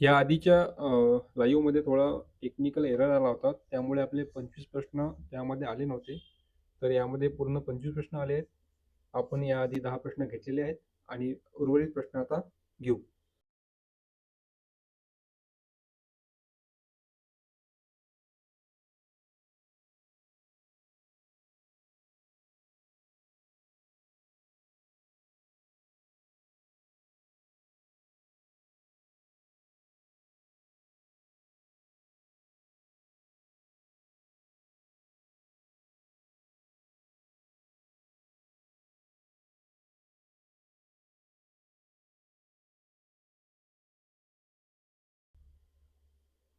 या आधीच्या लाईव्हमध्ये थोडा टेक्निकल एरर आला होता. त्यामुळे आपले 25 प्रश्न त्यामध्ये आले नव्हते. तर यामध्ये पूर्ण 25 प्रश्न आले आहेत. आपण याआधी दहा प्रश्न घेतलेले आहेत आणि उर्वरित प्रश्न आता घेऊ.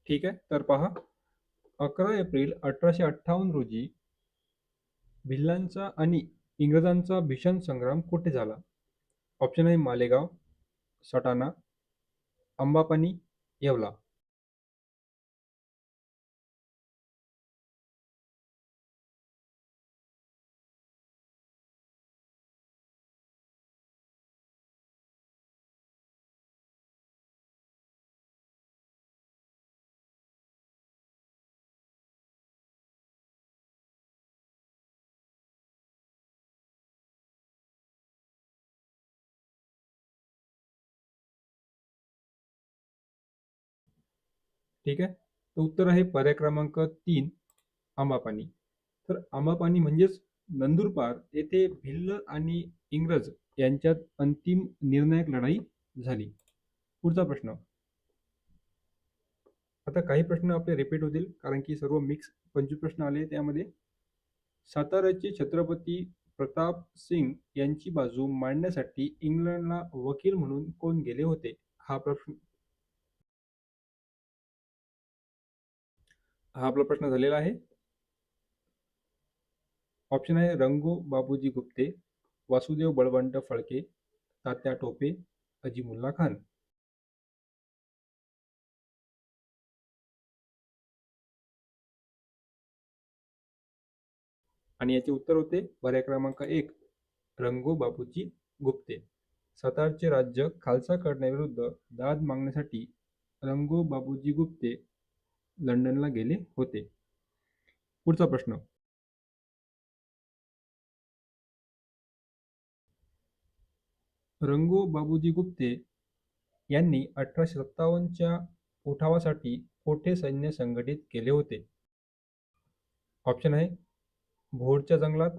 ठीक आहे. तर पहा 11 एप्रिल 1858 रोजी भिल्लांचा आणि इंग्रजांचा भीषण संग्राम कुठे झाला? ऑप्शन आहे मालेगाव, सटाणा, अंबापानी, येवला. ठीक आहे. तर उत्तर आहे पर्याय क्रमांक तीन आंबापाणी तर आंबापाणी म्हणजेच नंदुरबार येथे भिल्ल आणि इंग्रज यांच्यात अंतिम निर्णायक लढाई झाली. पुढचा प्रश्न. आता काही प्रश्न आपले रिपीट होतील कारण की सर्व मिक्स 25 प्रश्न आले त्यामध्ये. साताऱ्याचे छत्रपती प्रताप सिंग यांची बाजू मांडण्यासाठी इंग्लंडला वकील म्हणून कोण गेले होते? हा प्रश्न हा आपला प्रश्न झालेला आहे. ऑप्शन आहे रंगो बाबूजी गुप्ते, वासुदेव बळवंत फडके, तात्या टोपे, अजीमुल्ला खान. आणि याचे उत्तर होते पर्याय क्रमांक एक रंगो बापूजी गुप्ते. सतारचे राज्य खालसा करण्याविरुद्ध दाद मागण्यासाठी रंगो बाबूजी गुप्ते लंडनला गेले होते. पुढचा प्रश्न. रंगो बाबूजी गुप्ते यांनी अठराशे सत्तावन्नच्या उठावासाठी कोठे सैन्य संघटित केले होते? ऑप्शन आहे भोरच्या जंगलात,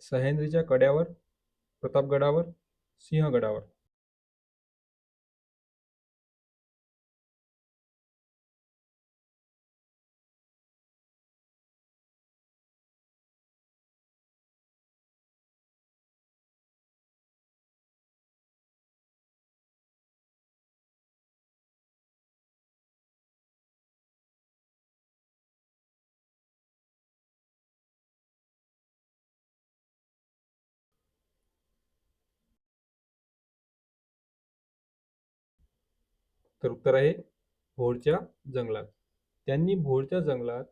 सह्याद्रीच्या कड्यावर, प्रतापगडावर, सिंहगडावर. तर उत्तर आहे भोरच्या जंगलात. त्यांनी भोरच्या जंगलात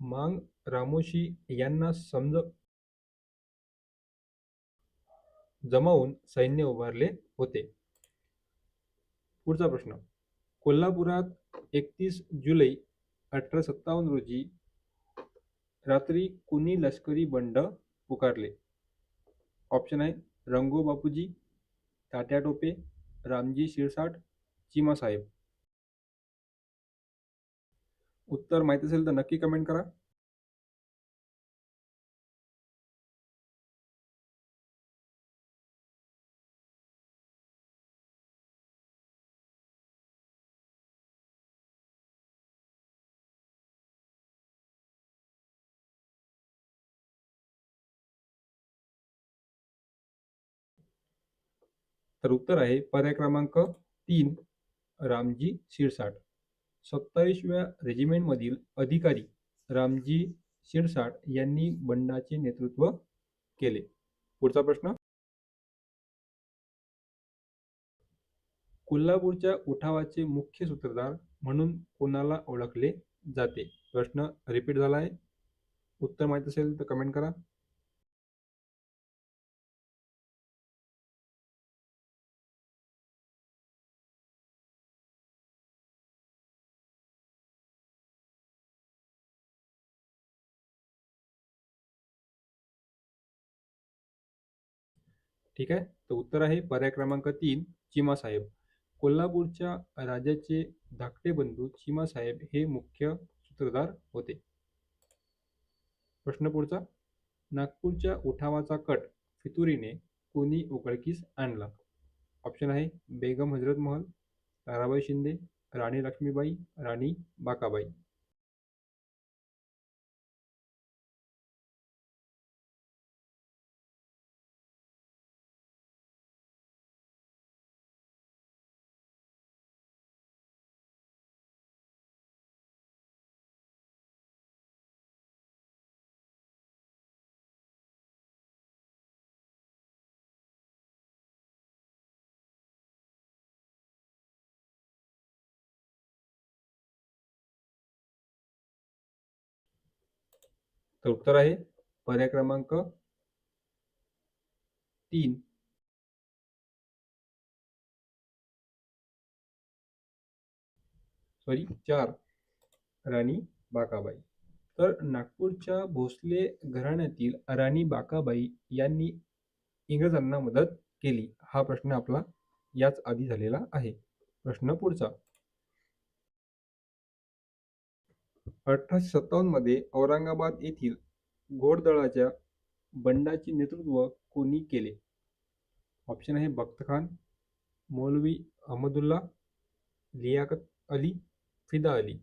मांग रामोशी यांना समज जमावून सैन्य उभारले होते. पुढचा प्रश्न. कोल्हापुरात 31 जुलै 1857 रोजी रात्री कुणी लष्करी बंड पुकारले? ऑप्शन आहे रंगो बापूजी, तात्या टोपे, रामजी शिरसाट, चिमासाहेब. उत्तर माहीत असेल तर नक्की कमेंट करा. तर उत्तर आहे पर्याय क्रमांक तीन रामजी शिरसाट. 27व्या रेजिमेंटमधील अधिकारी रामजी शिरसाट यांनी बंडाचे नेतृत्व केले. पुढचा प्रश्न. कोल्हापूरच्या उठावाचे मुख्य सूत्रधार म्हणून कोणाला ओळखले जाते? प्रश्न रिपीट झाला आहे. उत्तर माहीत असेल तर कमेंट करा. ठीक आहे? तर उत्तर आहे पर्याय क्रमांक तीन चिमासाहेब. कोल्हापूरच्या राजाचे धाकटे बंधू चिमासाहेब हे मुख्य सूत्रधार होते. प्रश्न पुढचा. नागपूरच्या उठावाचा कट फितुरीने कोणी उघडकीस आणला? ऑप्शन आहे बेगम हजरत महल ताराबाई शिंदे राणी लक्ष्मीबाई राणी बाकाबाई. तर उत्तर आहे. पर्याय क्रमांक तीन. सॉरी चार. राणी बाकाबाई. तर नागपूरच्या भोसले घराण्यातील राणी बाकाबाई यांनी इंग्रजांना मदत केली. हा प्रश्न आपला याच आधी झालेला आहे. प्रश्न पुढचा. अठराशे सत्तावन्नमध्ये औरंगाबाद येथील घोडदळाच्या बंडाचे नेतृत्व कोणी केले? ऑप्शन आहे बख्त खान मौलवी अहमदुल्ला लियाकत अली फिदा अली.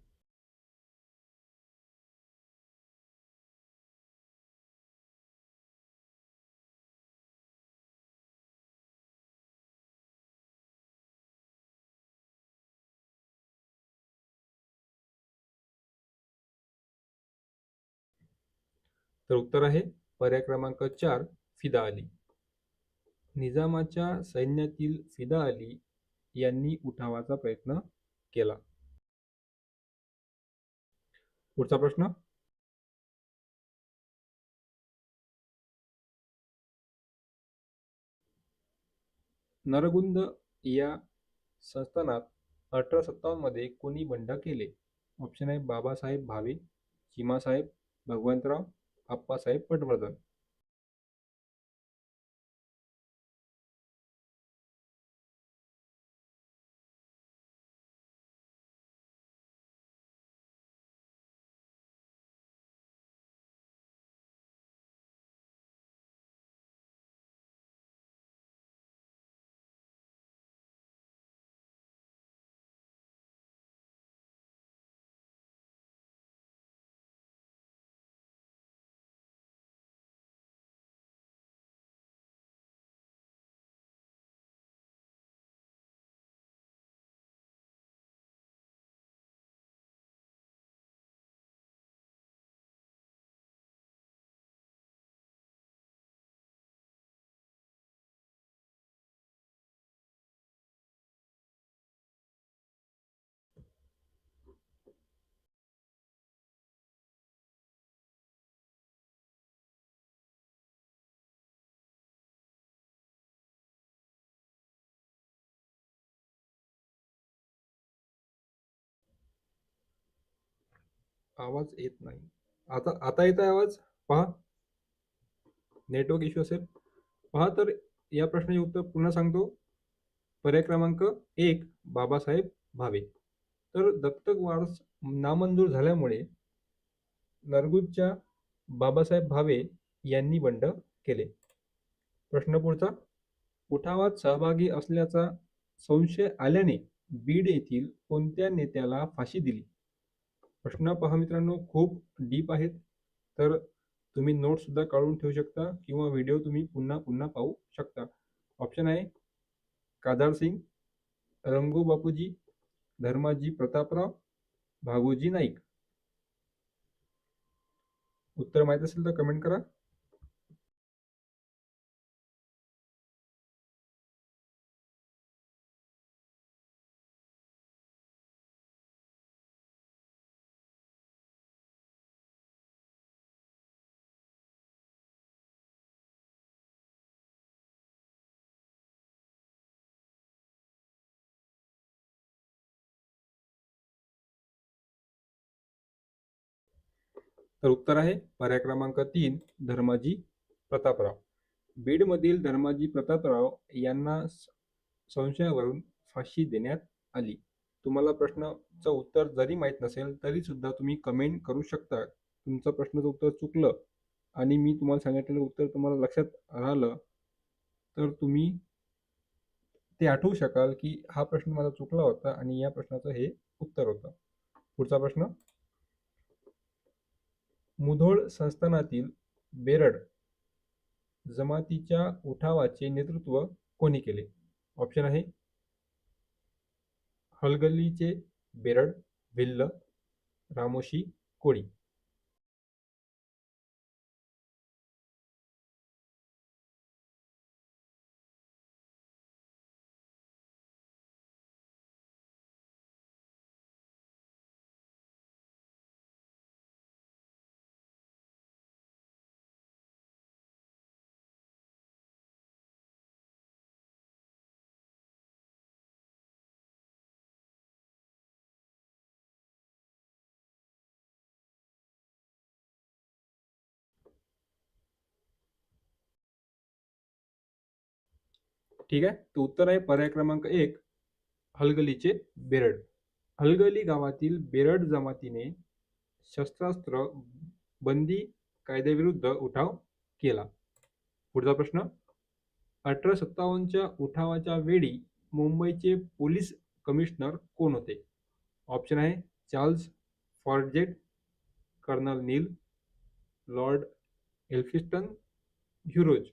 तर उत्तर आहे पर्याय क्रमांक चार फिदा अली. निजामाच्या सैन्यातील फिदा अली यांनी उठावाचा प्रयत्न केला. पुढचा प्रश्न. नरगुंद या संस्थानात अठरा सत्तावन्नमध्ये कोणी बंड केले? ऑप्शन आहे बाबासाहेब भावे चिमासाहेब भगवंतराव आप्पासाहेब पटवर्धन आवाज येत नाही. आता आता येत आहे आवाज? पहा. नेटवर्क इश्यू असेल. पहा तर या प्रश्नाचे उत्तर पुन्हा सांगतो. पर्याय क्रमांक एक बाबासाहेब भावे. तर दत्तक वारस नामंजूर झाल्यामुळे नरगुजच्या बाबासाहेब भावे यांनी बंड केले. प्रश्न पुढचा. उठावात सहभागी असल्याचा संशय आल्याने बीड येथील कोणत्या नेत्याला फाशी दिली? प्रश्न पहा मित्रांनो खूप डीप आहेत. तर तुम्ही नोट सुद्धा काढून ठेवू शकता किंवा व्हिडिओ तुम्ही पुन्हा पुन्हा पाहू शकता. ऑप्शन आहे कादार सिंग रंगू बापूजी धर्माजी प्रतापराव भागोजी नाईक. उत्तर माहीत असेल तर कमेंट करा. तर उत्तर आहे पर्याय क्रमांक तीन धर्माजी प्रतापराव. बीडमधील धर्माजी प्रतापराव यांना स- संशयावरून फाशी देण्यात आली. तुम्हाला प्रश्नाचं उत्तर जरी माहीत नसेल तरी सुद्धा तुम्ही कमेंट करू शकता. तुमचं प्रश्नाचं उत्तर चुकलं आणि मी तुम्हाला सांगितलेलं उत्तर तुम्हाला लक्षात राहिलं तर तुम्ही ते आठवू शकाल की हा प्रश्न माझा चुकला होता आणि या प्रश्नाचं हे उत्तर होतं. पुढचा प्रश्न. मुधोळ संस्थानातील बेरड जमातीच्या उठावाचे नेतृत्व कोणी केले? ऑप्शन आहे. हलगल्लीचे बेरड भिल्ल रामोशी कोळी. ठीक आहे? तर उत्तर आहे पर्याय क्रमांक एक हलगलीचे बेरड. हलगली गावातील बेरड जमातीने शस्त्रास्त्र बंदी कायद्याविरुद्ध उठाव केला. पुढचा प्रश्न अठरा सत्तावन्नच्या उठावाच्या वेळी मुंबईचे पोलीस कमिशनर कोण होते? ऑप्शन आहे Charles Forjett colonel Neill lord Elphinstone Hugh Rose.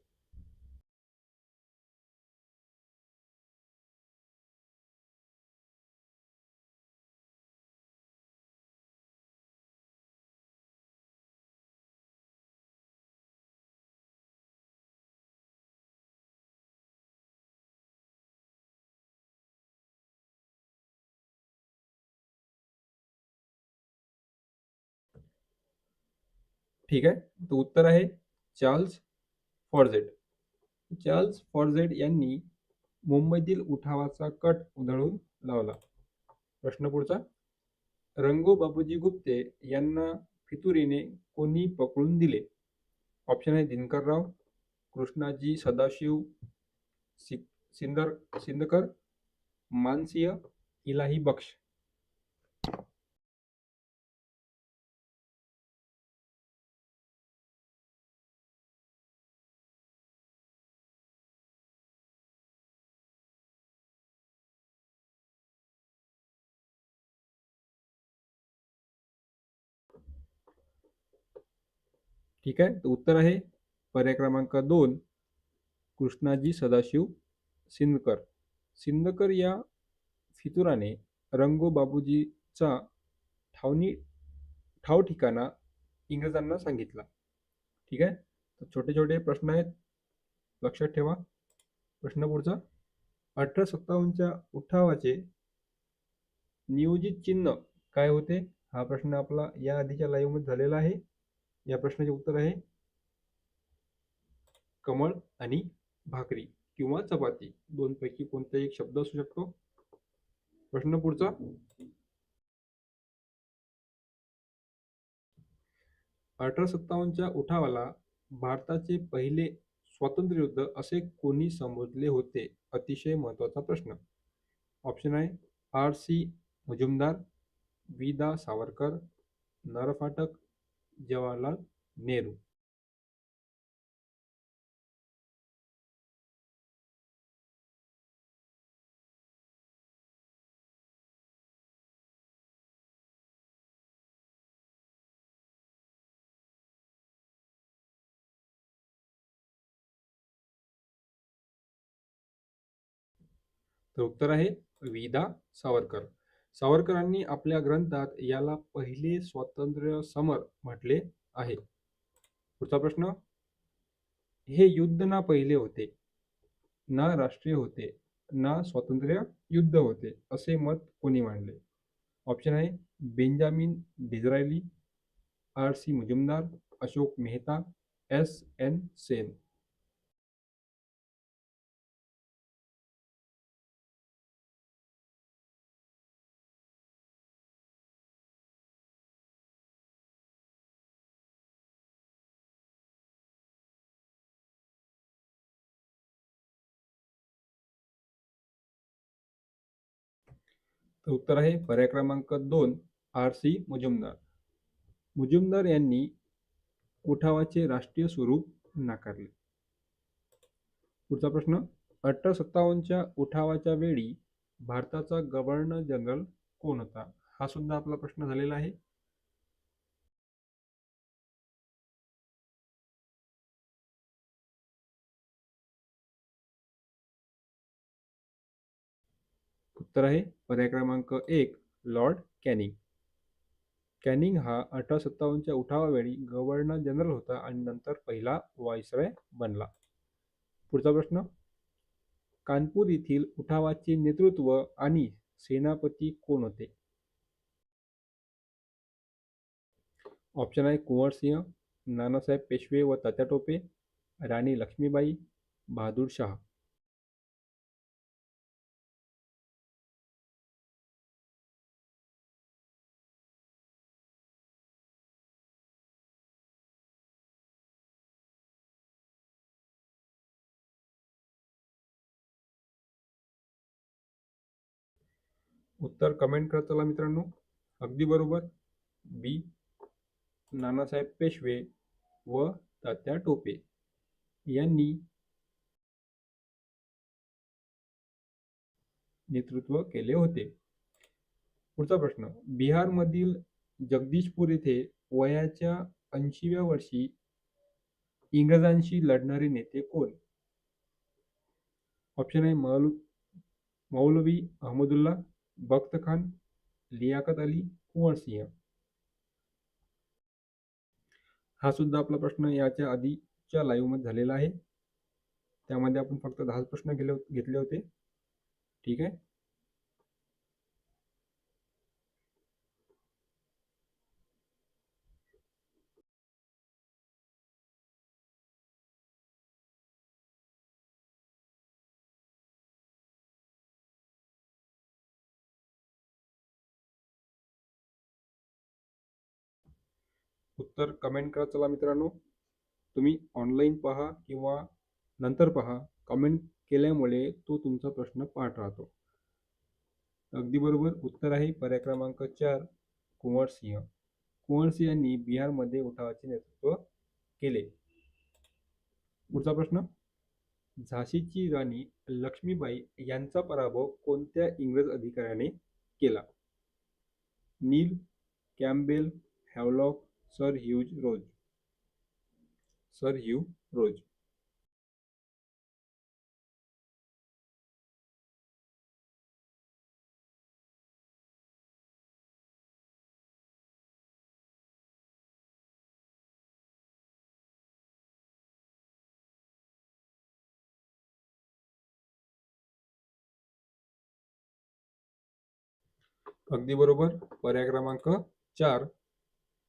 ठीक आहे? तर उत्तर आहे चार्ल्स फॉर्झेट चार्ल्स फॉर्झेट यांनी मुंबईतील उठावाचा कट उधळून लावला. प्रश्न पुढचा. रंगो बापूजी गुप्ते यांना फितुरीने कोणी पकडून दिले? ऑप्शन आहे दिनकरराव कृष्णाजी सदाशिव सि सिंदर सिंदकर मानसिंह इलाही बक्ष ठीक आहे? तर उत्तर आहे पर्याय क्रमांक दोन कृष्णाजी सदाशिव सिंदकर. सिंदकर या फितुराने रंगो बाबूजीचा ठावणी ठाव ठिकाणा इंग्रजांना सांगितला. ठीक आहे? तर छोटे छोटे प्रश्न आहेत. लक्षात ठेवा. प्रश्न पुढचा. अठरा सत्तावन्नच्या उठावाचे नियोजित चिन्ह काय होते? हा प्रश्न आपला या आधीच्या लाईव्हमध्ये झालेला आहे. या प्रश्नाचे उत्तर आहे. कमळ आणि भाकरी किंवा चपाती. दोन पैकी कोणताही एक शब्द असू शकतो. प्रश्न पुढचा. अठरा सत्तावन्नच्या उठावाला भारताचे पहिले स्वातंत्र्य युद्ध असे कोणी संबोधले होते? अतिशय महत्त्वाचा प्रश्न. ऑप्शन आहे आर सी मुजुमदार विदा सावरकर नरफाटक जवाहरलाल नेहरू। तर उत्तर आहे विदा सावरकर। सावरकरांनी आपल्या ग्रंथात याला पहिले स्वातंत्र्य समर म्हटले आहे. पुढचा प्रश्न हे युद्ध ना पहिले होते ना राष्ट्रीय होते ना स्वातंत्र्य युद्ध होते असे मत कोणी मांडले? ऑप्शन आहे Benjamin Disraeli R C Mujumdar Ashok Mehta S N Sen तर उत्तर आहे पर्याय क्रमांक दोन आर सी मुजुमदार. मुजुमदार यांनी उठावाचे राष्ट्रीय स्वरूप नाकारले. पुढचा प्रश्न अठरा सत्तावन्नच्या उठावाच्या वेळी भारताचा गव्हर्नर जनरल कोण होता? हा सुद्धा आपला प्रश्न झालेला आहे. उत्तर आहे. पर्याय क्रमांक एक लॉर्ड कॅनिंग. कॅनिंग हा अठरा सत्तावन्नच्या उठावावेळी गव्हर्नर जनरल होता आणि नंतर पहिला व्हाईसरॉय बनला. पुढचा प्रश्न. कानपूर येथील उठावाचे नेतृत्व आणि सेनापती कोण होते? ऑप्शन आहे कुंवर सिंह नानासाहेब पेशवे व तात्या टोपे राणी लक्ष्मीबाई बहादूर शाह. उत्तर कमेंट करत चला मित्रांनो. अगदी बरोबर. बी नानासाहेब पेशवे व तात्या टोपे यांनी नेतृत्व केले होते. पुढचा प्रश्न. बिहारमधील जगदीशपूर येथे वयाच्या ऐंशीव्या वर्षी इंग्रजांशी लढणारे नेते कोण? ऑप्शन आहे मौलवी अहमदुल्ला बख्त खान लियाकत अली कुंवर सिंह? हा सुद्धा आपला प्रश्न याच्या आधीच्या लाईव्हमध्ये झालेला आहे. त्यामध्ये आपण फक्त दहाच प्रश्न घेतले होते. ठीक आहे? उत्तर कमेंट करा. चला मित्रांनो. तुम्ही ऑनलाईन पहा किंवा नंतर पहा. कमेंट केल्यामुळे तो तुमचा प्रश्न पाठ राहतो. अगदी बरोबर. उत्तर आहे पर्याय क्रमांक चार कुंवर सिंह. कुंवर सिंह यांनी बिहारमध्ये उठावाचे नेतृत्व केले. पुढचा प्रश्न. झाशीची राणी लक्ष्मीबाई यांचा पराभव कोणत्या इंग्रज अधिकाऱ्याने केला? Neill Campbell Havelock sir Hughes Rose. Sir Hugh Rose. अगदी बरोबर. पर्याय क्रमांक चार.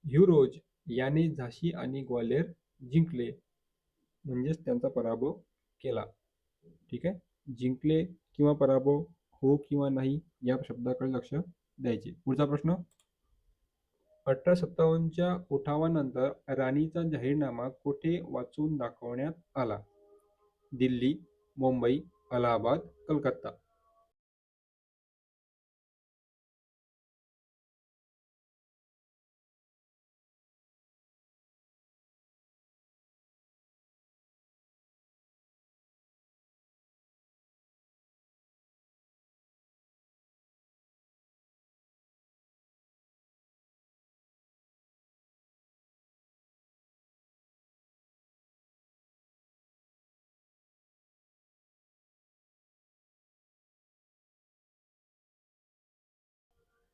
ह्युरोज याने झाशी आणि ग्वाल्हेर जिंकले. म्हणजेच त्यांचा पराभव केला. ठीक आहे? जिंकले किंवा पराभव हो किंवा नाही या शब्दाकडे लक्ष द्यायचे. पुढचा प्रश्न. अठरा सत्तावन्नच्या उठावानंतर राणीचा जाहीरनामा कुठे वाचून दाखवण्यात आला? दिल्ली मुंबई अलाहाबाद कलकत्ता.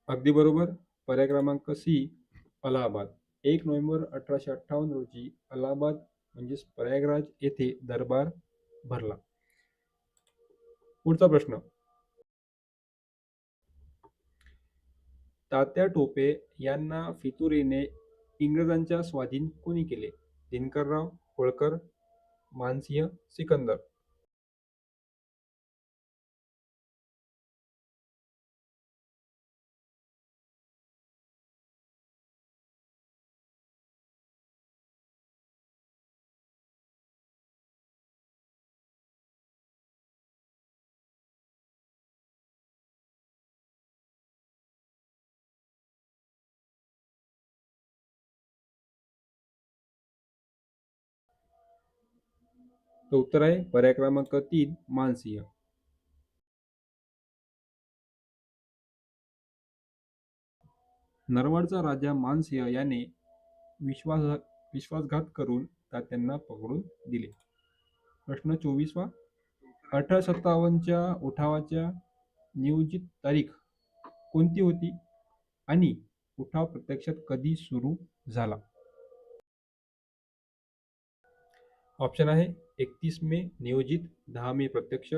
अगदी बरोबर. पर्याय क्रमांक सी अलाहाबाद. एक नोव्हेंबर अठराशे अठ्ठावन्न रोजी अलाहाबाद म्हणजेच प्रयागराज येथे दरबार भरला. पुढचा प्रश्न. तात्या टोपे यांना फितुरीने इंग्रजांच्या स्वाधीन कोणी केले? दिनकरराव होळकर मानसिंह सिकंदर. तर उत्तर आहे पर्याय क्रमांक तीन मानसिंह. नरवाडचा राजा मानसिंह याने विश्वास विश्वासघात करून तात्यांना पकडून दिले. प्रश्न चोवीसवा. अठरा सत्तावन्नच्या उठावाच्या नियोजित तारीख कोणती होती आणि उठाव प्रत्यक्षात कधी सुरू झाला? ऑप्शन आहे एकतीस मे नियोजित दहा मे प्रत्यक्ष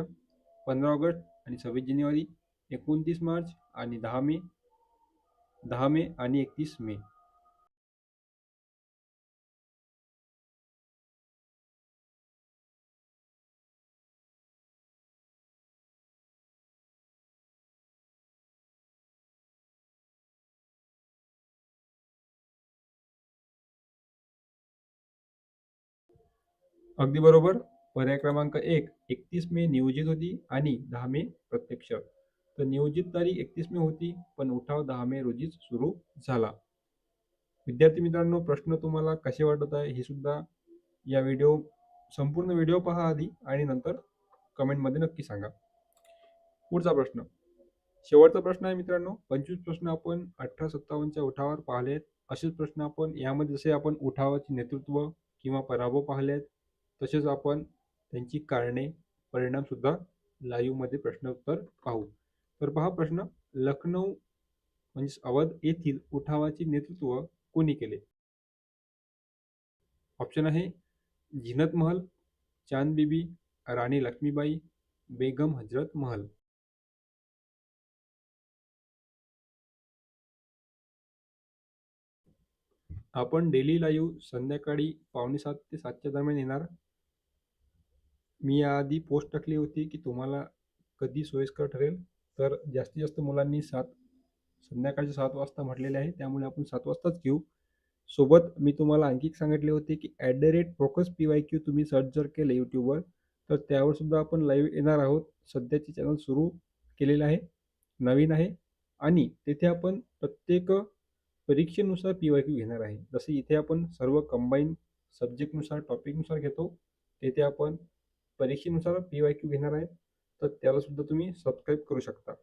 पंधरा ऑगस्ट आणि सव्वीस जानेवारी एकोणतीस मार्च आणि दहा मे दहा मे आणि एकतीस मे. अगदी बरोबर. पर्याय क्रमांक एक एकतीस मे नियोजित होती आणि दहा मे प्रत्यक्ष. तर नियोजित तारीख एकतीस मे होती पण उठाव दहा मे रोजीच सुरू झाला. विद्यार्थी मित्रांनो प्रश्न तुम्हाला कसे वाटत आहे हे सुद्धा या व्हिडिओ संपूर्ण व्हिडिओ पहा आधी आणि नंतर कमेंटमध्ये नक्की सांगा. पुढचा प्रश्न. शेवटचा प्रश्न आहे मित्रांनो पंचवीस प्रश्न आपण अठरा सत्तावन्नच्या उठावावर पाहिले आहेत असेच प्रश्न आपण यामध्ये जसे आपण उठावाचे नेतृत्व किंवा पराभव पाहिले आहेत तसेच आपण त्यांची कारणे परिणाम सुद्धा लाईव्हमध्ये प्रश्नोत्तर पाहू. तर पहा प्रश्न लखनौ म्हणजे अवध येथील उठावाचे नेतृत्व कोणी केले? ऑप्शन आहे झिनत महल चांद बीबी राणी लक्ष्मीबाई बेगम हजरत महल. आपण डेली लाईव्ह संध्याकाळी पावणे सात ते सातच्या दरम्यान येणार. मी याआधी पोस्ट टाकली होती की तुम्हाला कधी सोयीस्कर ठरेल? तर जास्तीत जास्त मुलांनी सात संध्याकाळचे सात वाजता म्हटलेले आहे. त्यामुळे आपण सात वाजताच घेऊ. सोबत मी तुम्हाला आणखी एक सांगितले होते की at the rate focus P Y Q तुम्ही सर्च जर केले यूट्यूबवर तर त्यावर सुद्धा आपण लाईव्ह येणार आहोत. सध्याचे चॅनल सुरू केलेलं आहे नवीन आहे आणि तेथे आपण प्रत्येक परीक्षेनुसार पी वाय क्यू घेणार आहे. जसे इथे आपण सर्व कंबाईन सब्जेक्टनुसार टॉपिकनुसार घेतो तेथे आपण परीक्षेनुसार पी वाय क्यू घेणार आहे तर त्याला सुद्धा तुम्ही सबस्क्राईब करू शकता.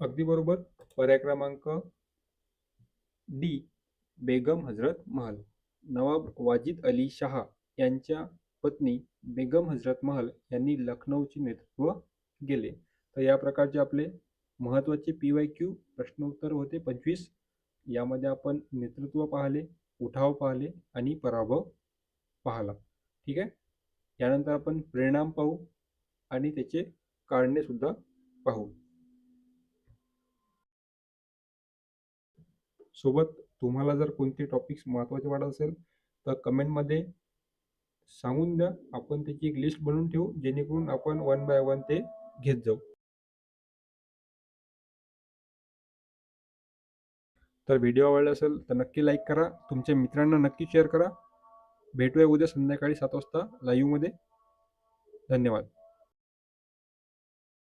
अगदी बरोबर. पर्याय क्रमांक डी बेगम हजरत महल. नवाब वाजिद अली शाह यांच्या पत्नी बेगम हजरत महल यांनी लखनौचे नेतृत्व केले. तर या प्रकारचे आपले महत्त्वाचे पी वाय क्यू प्रश्नोत्तर होते पंचवीस. यामध्ये आपण नेतृत्व पाहिले उठाव पाहिले आणि पराभव पाहला. ठीक आहे? यानंतर आपण परिणाम पाहू आणि त्याचे कारणे सुद्धा पाहू. सोबत तुम्हाला जर कोणते टॉपिक्स महत्त्वाचे वाटत असेल तर कमेंटमध्ये सांगून द्या. आपण त्याची एक लिस्ट बनवून ठेवू जेणेकरून आपण वन बाय वन ते घेत जाऊ. तर व्हिडिओ आवडला असेल तर नक्की लाईक करा. तुमच्या मित्रांना नक्की शेअर करा. भेटूया उद्या संध्याकाळी सात वाजता लाईव्हमध्ये धन्यवाद.